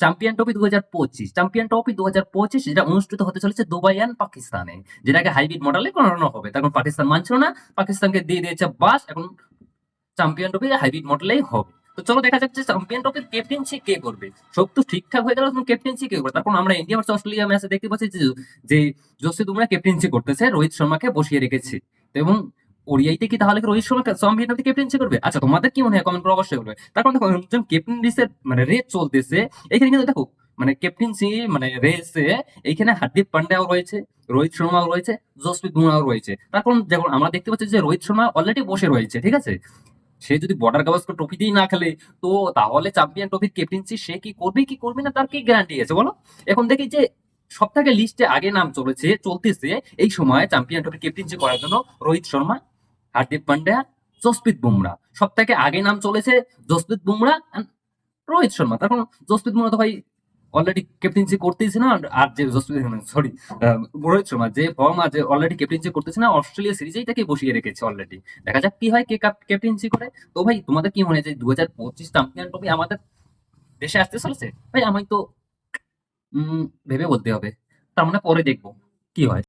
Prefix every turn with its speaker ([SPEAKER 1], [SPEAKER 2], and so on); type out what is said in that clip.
[SPEAKER 1] Champion trophy দু হাজার পঁচিশ। চ্যাম্পিয়ন ট্রফি দু হাজার পঁচিশ যেটা অনুষ্ঠিত হতে চলেছে দুবাই অ্যান্ড পাকিস্তানে। যেটাকে হাইব্রিড মডেলে করানো হবে। তখন পাকিস্তান মানছিল না, পাকিস্তানকে দিয়ে দিয়েছে বাস, এখন চ্যাম্পিয়ন ট্রফি হাইব্রিড মডেলেই হবে। তো চলো দেখা যাচ্ছে চ্যাম্পিয়ন ট্রফির ক্যাপ্টেন্সি কে করবে। সব তো ঠিকঠাক হয়ে গেল ক্যাপ্টেন্সি কে করবে। তারপর আমরা ইন্ডিয়া ভার্সেস অস্ট্রেলিয়া ম্যাচে দেখতে পাচ্ছি যে জসিদ বুমরা ক্যাপ্টেন্সি করতেছে, রোহিত শর্মাকে বসিয়ে রেখেছে। এবং ওডিআইতে কি তাহলে কি রোহিত শর্মা ক্যাপ্টেন্সি করবে? আচ্ছা তোমাদের কি মনে হয়? কমেন্ট করে অবশ্যই বলবে। তারপর দেখো মানে রেস চলতেছে, এখানে কিন্তু দেখো মানে ক্যাপ্টেন্সি মানে রেসে এইখানে হার্দিক রয়েছে, রোহিত শর্মাও রয়েছে, জসপ্রীত বুমরাও রয়েছে। তারপর যখন আমরা দেখতে পাচ্ছি যে রোহিত শর্মা অলরেডি বসে রয়েছে, ঠিক আছে? সে যদি বর্ডার গাভাস্কর ট্রফি দিয়ে না খেলে, তো তাহলে চ্যাম্পিয়ন ট্রফির ক্যাপ্টেন্সি সে কি করবে কি করবে না, তার কি গ্যারান্টি আছে বলো? এখন দেখি যে সব থেকে লিস্টে আগে নাম চলেছে, চলতেছে এই সময় চ্যাম্পিয়ন ট্রফির ক্যাপ্টেন্সি করার জন্য রোহিত শর্মা হার্দিক পান্ডিয়া জসপ্রীত বুমরা। সব থেকে আগে নাম চলেছে জসপ্রীত বুমরা রোহিত শর্মা। তখন জসপ্রীত বুমরা তো ভাই অলরেডি ক্যাপ্টেন্সি করতেছে না আর যে সরি রোহিত শর্মা যে ফর্ম আছে অলরেডি ক্যাপ্টেন্সি করতেছে না, অস্ট্রেলিয়া সিরিজেই তাকে বসিয়ে রেখেছে অলরেডি দেখা যাক কি হয়, কে ক্যাপ্টেন্সি করে। তো ভাই, তোমাদের কি মনে হয় যে দু হাজার পঁচিশ চ্যাম্পিয়ন ট্রফি আমাদের দেশে আসতে চলেছে? ভাই, আমি তো ভেবে বলতে হবে। তার মানে পরে দেখব। কি হয়?